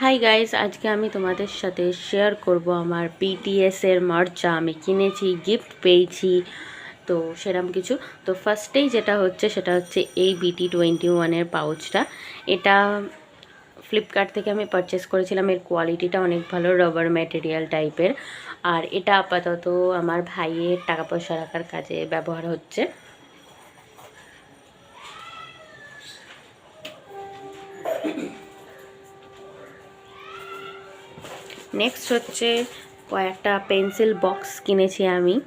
Hi guys আজকে আমি তোমাদের সাথে শেয়ার করব আমার বিটিএস এর মার্চ। আমি কিনেছি গিফট পেয়েছি, তো সেরকম কিছু। তো ফার্স্টেই যেটা হচ্ছে, সেটা হচ্ছে এই বিটি টোয়েন্টি ওয়ানের পাউচটা এটা ফ্লিপকার্ট থেকে আমি পারচেস করেছিলাম। এর কোয়ালিটিটা অনেক ভালো রবার ম্যাটেরিয়াল টাইপের আর এটা আপাতত আমার ভাইয়ের টাকা পয়সা রাখার কাজে ব্যবহার হচ্ছে। নেক্সট হচ্ছে কয়েকটা পেন্সিল বক্স কিনেছি আমি।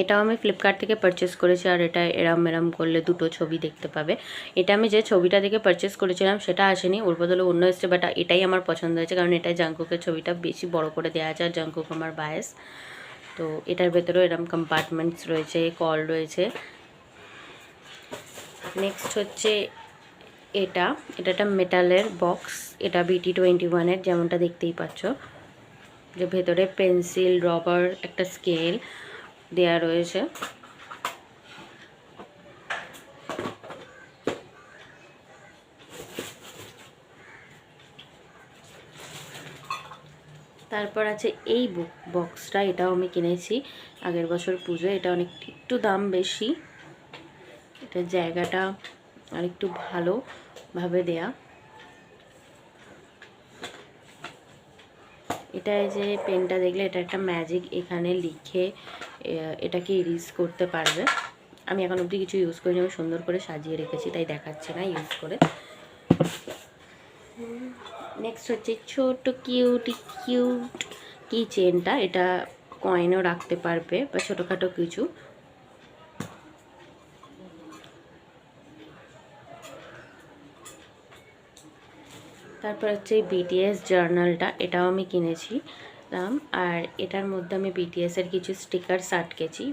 এটাও আমি ফ্লিপকার্ট থেকে পারচেস করেছি আর এটা এরম এরম করলে দুটো ছবি দেখতে পাবে। এটা আমি যে ছবিটা দেখে পারচেস করেছিলাম সেটা আসেনি, ওর বদলে অন্য এসছে বাট এটাই আমার পছন্দ হয়েছে, কারণ এটা জাঙ্কুকের ছবিটা বেশি বড় করে দেওয়া আছে, আর জাঙ্কুক আমার বায়াস তো এটার ভেতরেও এরম কম্পার্টমেন্টস রয়েছে কল রয়েছে। নেক্সট হচ্ছে এটা এটা একটা মেটালের বক্স এটা বিটি টোয়েন্টি ওয়ানের যেমনটা দেখতেই পাচ্ছ। যে ভেতরে পেন্সিল রবার একটা স্কেল দেয়া রয়েছে। তারপর আছে এই বুক বক্সটা এটাও আমি কিনেছি আগের বছর পুজো এটা অনেক, একটু দাম বেশি। এটা জায়গাটা আর একটু ভালোভাবে দেয়া। এটা যে পেনটা দেখলে এটা একটা ম্যাজিক এখানে লিখে এটাকে ইরিজ করতে পারবে। আমি এখন অব্দি কিছু ইউজ করিনি, আমি সুন্দর করে সাজিয়ে রেখেছি, তাই দেখাচ্ছে না ইউজ করে। নেক্সট হচ্ছে ছোট কিউট কিউট কি চেনটা এটা কয়েনও রাখতে পারবে, বা ছোটোখাটো কিছু। তারপর হচ্ছে বিটিএস জার্নালটা এটাও আমি কিনেছি আর এটার মধ্যে আমি বিটিএসের কিছু স্টিকার্স আটকেছি।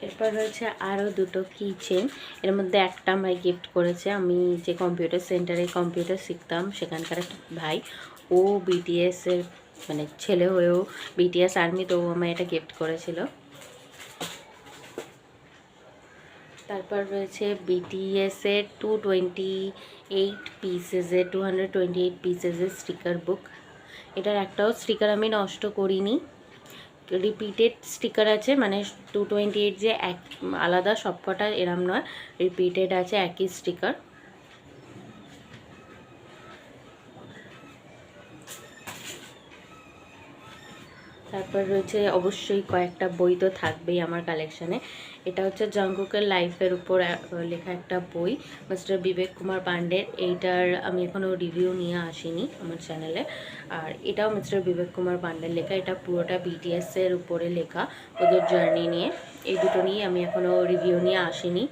এরপর রয়েছে আরও দুটো কিচেন এর মধ্যে একটা আমায় গিফট করেছে। আমি যে কম্পিউটার সেন্টারে কম্পিউটার শিখতাম, সেখানকার একটা ভাই। ও বিটিএসের মানে ছেলে হয়েও বিটিএস আর্মি তো আমায় এটা গিফট করেছিল। তারপর রয়েছে বিটিএসের টু টোয়েন্টি এইট পিসেসের টু হান্ড্রেড টোয়েন্টি এইট পিসেসের স্টিকার বুক এটার একটাও স্টিকার আমি নষ্ট করিনি। রিপিটেড স্টিকার আছে মানে টু টোয়েন্টি এইট যে এক, আলাদা সবকটা এরম নয় রিপিটেড আছে, একই স্টিকার তারপর রয়েছে অবশ্যই কয়েকটা বই তো থাকবেই আমার কালেকশানে এটা হচ্ছে জঙ্গুকের লাইফের উপর লেখা একটা বই মিস্টার বিবেক কুমার পান্ডের এইটার আমি এখনও রিভিউ নিয়ে আসিনি আমার চ্যানেলে আর এটাও মিস্টার বিবেক কুমার পান্ডের লেখা। এটা পুরোটা বিটিএসের উপরে লেখা ওদের জার্নি নিয়ে। এই দুটো নিয়ে আমি এখনও রিভিউ নিয়ে আসিনি।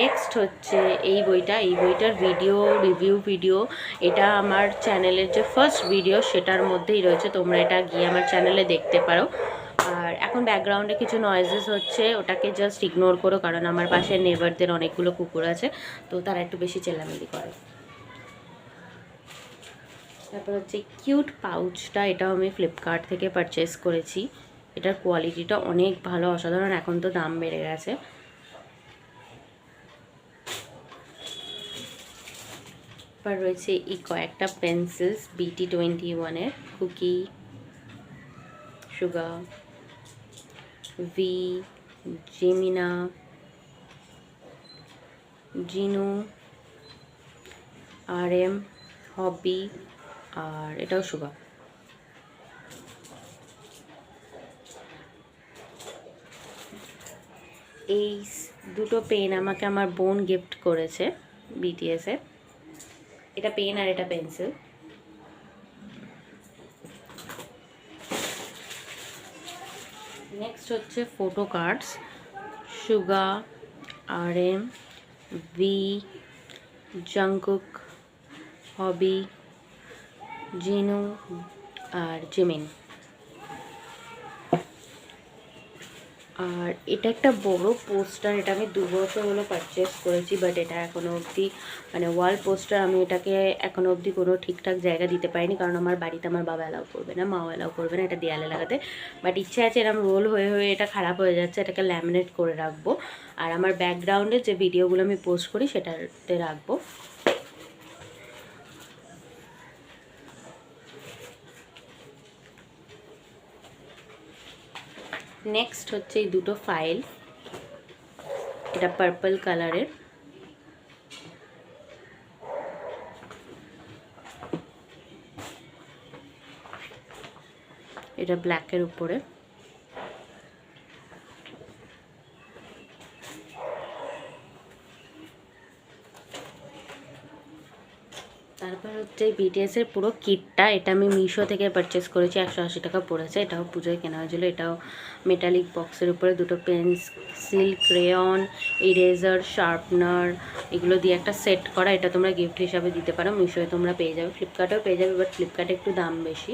নেক্সট হচ্ছে এই বইটা। এই বইটার ভিডিও রিভিউ ভিডিও এটা আমার চ্যানেলের যে ফার্স্ট ভিডিও সেটার মধ্যেই রয়েছে। তোমরা এটা গিয়ে আমার চ্যানেলে দেখতে পারো। আর এখন ব্যাকগ্রাউন্ডে কিছু নয়েজেস হচ্ছে, ওটাকে জাস্ট ইগনোর করো, কারণ আমার পাশে নেভারদের অনেকগুলো কুকুর আছে, তো তারা একটু বেশি চেল্লামেলি করে। তারপর হচ্ছে কিউট পাউচটা এটাও আমি ফ্লিপকার্ট থেকে পারচেস করেছি। এটার কোয়ালিটিটা অনেক ভালো, অসাধারণ, এখন তো দাম বেড়ে গেছে। তারপর রয়েছে এই কয়েকটা পেন্সিলস বিটি টোয়েন্টি ওয়ানের কুকি, সুগা ভি জেমিনা জিনু আর এম হবি আর এটাও সুগা। এই দুটো পেন আমাকে আমার বোন গিফট করেছে বিটিএসের এটা পেন আর এটা পেন্সিল। নেক্সট হচ্ছে ফোটো কার্ডস সুগা আর M B Jungkook Hobi Jinu আর জিমিন আর এটা একটা বড় পোস্টার, এটা আমি দু বছর হলো পারচেস করেছি বাট এটা এখনও অবধি মানে ওয়াল পোস্টার আমি এটাকে এখনও অবধি কোনো ঠিকঠাক জায়গা দিতে পারিনি, কারণ আমার বাড়িতে আমার বাবা অ্যালাউ করবে না, মাও অ্যালাউ করবে না এটা দেয়ালে লাগাতে। বাট ইচ্ছে আছে এরকম রোল হয়ে হয়ে এটা খারাপ হয়ে যাচ্ছে, এটাকে ল্যামিনেট করে রাখব। আর আমার ব্যাকগ্রাউন্ডে যে ভিডিওগুলো আমি পোস্ট করি, সেটাতে রাখব। নেক্সট হচ্ছে এই দুটো ফাইল এটা পার্পল কালারের এটা ব্ল্যাকের উপরে। তারপর হচ্ছে বিটিএস এর পুরো কিটটা, এটা আমি মিশো থেকে পারচেস করেছি, একশো আশি টাকা পড়েছে। এটাও পুজোয় কেনা হয়েছিল। এটাও মেটালিক বক্সের উপরে দুটো পেন্সিল ক্রেয়ন ইরেজার শার্পনার এগুলো দিয়ে একটা সেট করা। এটা তোমরা গিফট হিসাবে দিতে পারো। মিশোয় তোমরা পেয়ে যাবে। ফ্লিপকার্টেও পেয়ে যাবে বাট ফ্লিপকার্টে একটু দাম বেশি।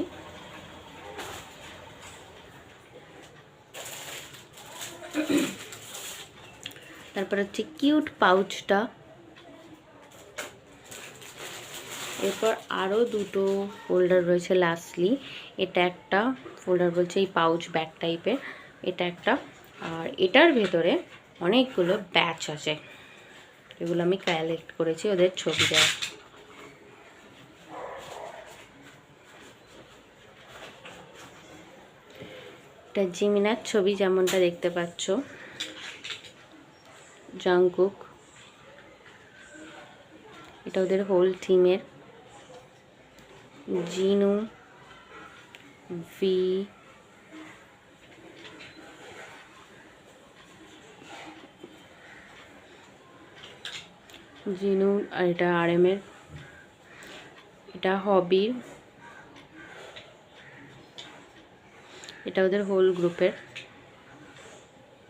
তারপর হচ্ছে কিউট পাউচটা এরপর আরও দুটো ফোল্ডার রয়েছে লাস্টলি এটা একটা ফোল্ডার বলছে এই পাউচ ব্যাগ টাইপের এটা একটা। আর এটার ভেতরে অনেকগুলো ব্যাচ আছে। এগুলো আমি কালেক্ট করেছি ওদের ছবি দেওয়া। এটা জিমিনার ছবি যেমনটা দেখতে পাচ্ছ। জাংকুক এটা ওদের হোল থিমের জিনু ভি জিনু আর এটা আর এম এটা হবির এটা ওদের হোল গ্রুপের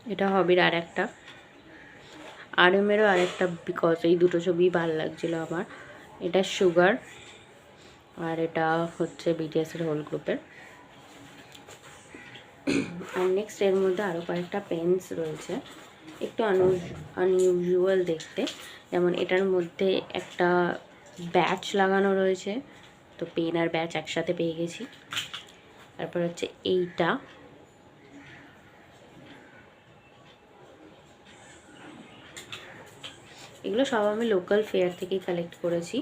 এটা হবির আর একটা। আর এমেরও আর একটা বিকজ এই দুটো ছবি ভালো লাগছিল আমার। এটা সুগার আর এটা হচ্ছে বিটিএসের হোল গ্রুপের আর নেক্সট এর মধ্যে আরও কয়েকটা পেন্স রয়েছে। একটু আনইউজুয়াল দেখতে। যেমন এটার মধ্যে একটা ব্যাচ লাগানো রয়েছে। তো পেন আর ব্যাচ একসাথে পেয়ে গেছি। তারপর হচ্ছে এইটা। এগুলো সব আমি লোকাল ফেয়ার থেকেই কালেক্ট করেছি।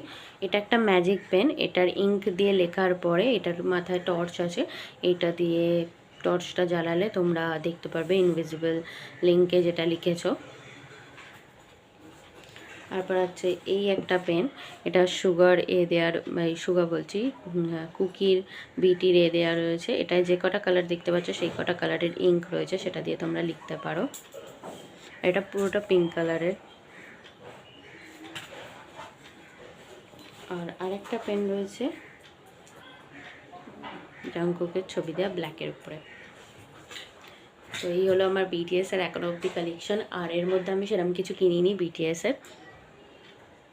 এটা একটা ম্যাজিক পেন এটার ইঙ্ক দিয়ে লেখার পরে এটার মাথায় টর্চ আছে, এটা দিয়ে টর্চটা জ্বালালে তোমরা দেখতে পারবে ইনভিজিবল লিঙ্কে যেটা লিখেছো। তারপর হচ্ছে এই একটা পেন এটা সুগার এ দেওয়ার সুগার বলছি কুকির বিটির এ দেওয়া রয়েছে। এটায় যে কটা কালার দেখতে পাচ্ছ, সেই কটা কালারের ইঙ্ক রয়েছে, সেটা দিয়ে তোমরা লিখতে পারো। এটা পুরোটা পিঙ্ক কালারের আর আরেকটা পেন রয়েছে। জাঙ্কুকের ছবি দেওয়া ব্ল্যাকের উপরে। তো এই হলো আমার বিটিএস এর এখনও অব্দি কালেকশন আর এর মধ্যে আমি সেরকম কিছু কিনিনি বিটিএস এর।